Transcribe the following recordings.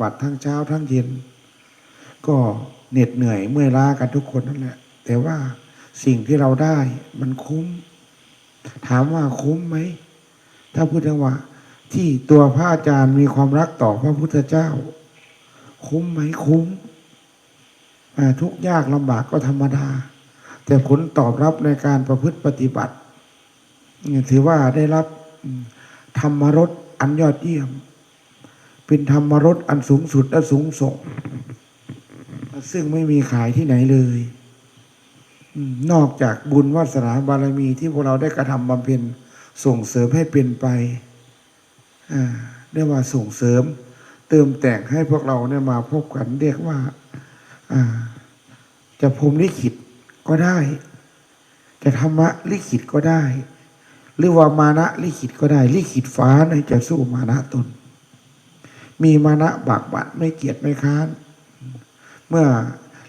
บัติทั้งเช้าทั้งเย็น ก็เหน็ดเหนื่อยเมื่อยล้ากันทุกคนนั่นแหละ แต่ว่าสิ่งที่เราได้มันคุ้ม ถามว่าคุ้มไหม ถ้าพูดถึงว่า ที่ตัวพระอาจารย์มีความรักต่อพระพุทธเจ้า คุ้มไหมคุ้มอ่ทุกยากลำบากก็ธรรมดา แต่ผลตอบรับในการประพฤติปฏิบัติ ถือว่าได้รับธรรมรสอันยอดเยี่ยม เป็นธรรมรสอันสูงสุดและสูงส่ง ซึ่งไม่มีขายที่ไหนเลย นอกจากบุญวาสนาบารมีที่พวกเราได้กระทำบำเพ็ญส่งเสริมให้เป็นไปเรียกว่าส่งเสริม เติมแต่งให้พวกเราเนี่ยมาพบกันเรียกว่าจะพรมลิขิตก็ได้ จะธรรมะลิขิตก็ได้ หรือว่ามานะลิขิตก็ได้ ลิขิตฟ้าในยจะสู้มานะตน มีมานะบากบั่นไม่เกียจไม่ค้าน เมื่อ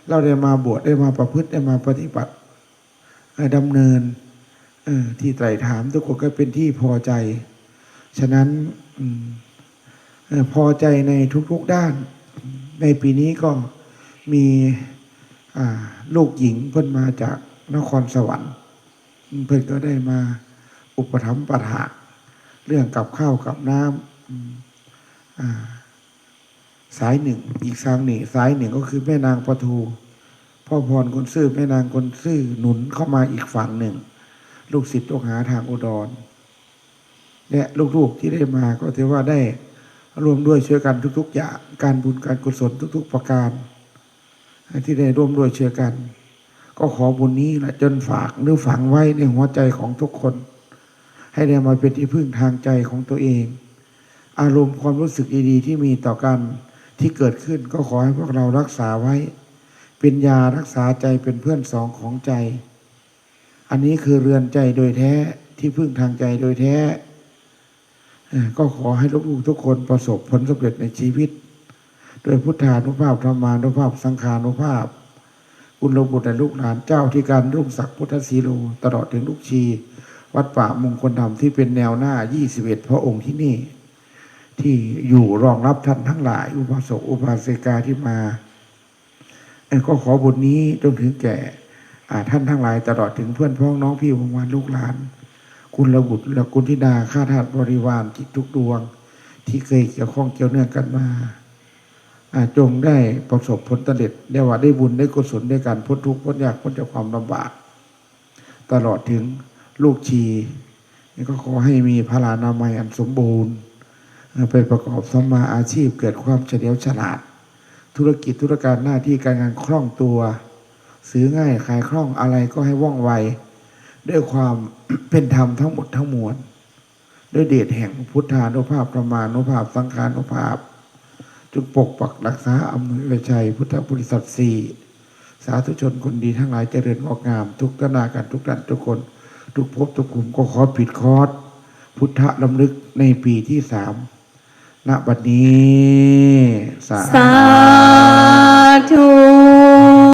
เราได้มาบวชได้มาประพฤติได้มาปฏิบัติดำเนินที่ไตรถามทุกคนก็เป็นที่พอใจ ฉะนั้นออพอใจในทุกๆด้าน ในปีนี้ก็มีลูกหญิงเพิ่นมาจากนครสวรรค์ เพิ่นก็ได้มาอุปถัมภ์ประถาเรื่องกับข้าวกับน้ำอ่า สายหนึ่ง อีกสางหนึ่งสายหนึ่งก็คือแม่นางปทูพ่อพรคนซื่อแม่นางคนซื่อหนุนเข้ามาอีกฝั่งหนึ่ง ลูกศิษย์ลูกหาทางอุดรและลูกๆที่ได้มาก็ถือว่าได้ร่วมด้วยช่วยกันทุก ๆ อย่างการบุญการกุศลทุก ๆ ประการ ที่ได้ร่วมด้วยช่วยกัน ก็ขอบุญนี้แหละจนฝากหรือฝังไว้ในหัวใจของทุกคน ให้ได้มาเป็นที่พึ่งทางใจของตัวเอง อารมณ์ความรู้สึกดีๆที่มีต่อกัน ที่เกิดขึ้นก็ขอให้พวกเรารักษาไว้ เป็นยารักษาใจเป็นเพื่อนสองของใจ อันนี้คือเรือนใจโดยแท้ที่พึ่งทางใจโดยแท้ ก็ขอให้ลูกๆทุกคนประสบผลสำเร็จในชีวิต โดยพุทธานุภาพธรรมานุภาพ สังขานุภาพคุณลงบุตรและลูกหลานเจ้าที่การรุ่งศักดิ์พุทธศีโลตลอดถึงลูกชี วัดป่ามงคลธรรมที่เป็นแนวหน้า 21 พระองค์ที่นี่ ที่อยู่รองรับท่านทั้งหลาย อุบาสกอุบาสิกาที่มาเอ่ก็ขอบุญนี้จนถึงแก่ท่านทั้งหลายตลอดถึงเพื่อนพ้องน้องพี่วงวานลูกหลาน คุณระบุตรและคุณธิดาข้าทาสบริวารจิตทุกดวง ที่เคยเกี่ยวข้องเกี่ยวเนื่องกันมาจงได้ประสบผลสำเร็จได้ว่าได้บุญได้กุศลด้วยการพ้นทุกข์พ้นยากพ้นจากความลำบาก ตลอดถึงลูกชีนี่ก็ขอให้มีพลานามัยอันสมบูรณ์ ไปประกอบสัมมาอาชีพเกิดความเฉลียวฉลาด ธุรกิจธุรการหน้าที่การงานคล่องตัว ซื้อง่ายขายคล่องอะไรก็ให้ว่องไว ด้วยความเป็นธรรมทั้งหมดทั้งมวลด้วยเดชแห่งพุทธานุภาพประมาณุภาพสังขานุภาพจงปกปักรักษาอำนวยชัย พุทธบริษัทสี่สาธุชนคนดีทั้งหลายเจริญงอกงาม ทุกตนากันทุกดันทุกคน ทุกภพทุกกลุ่มก็ขอปิดคอร์สพุทธลำลึกในปีที่สาม ณบัดนี้ สาสาธุ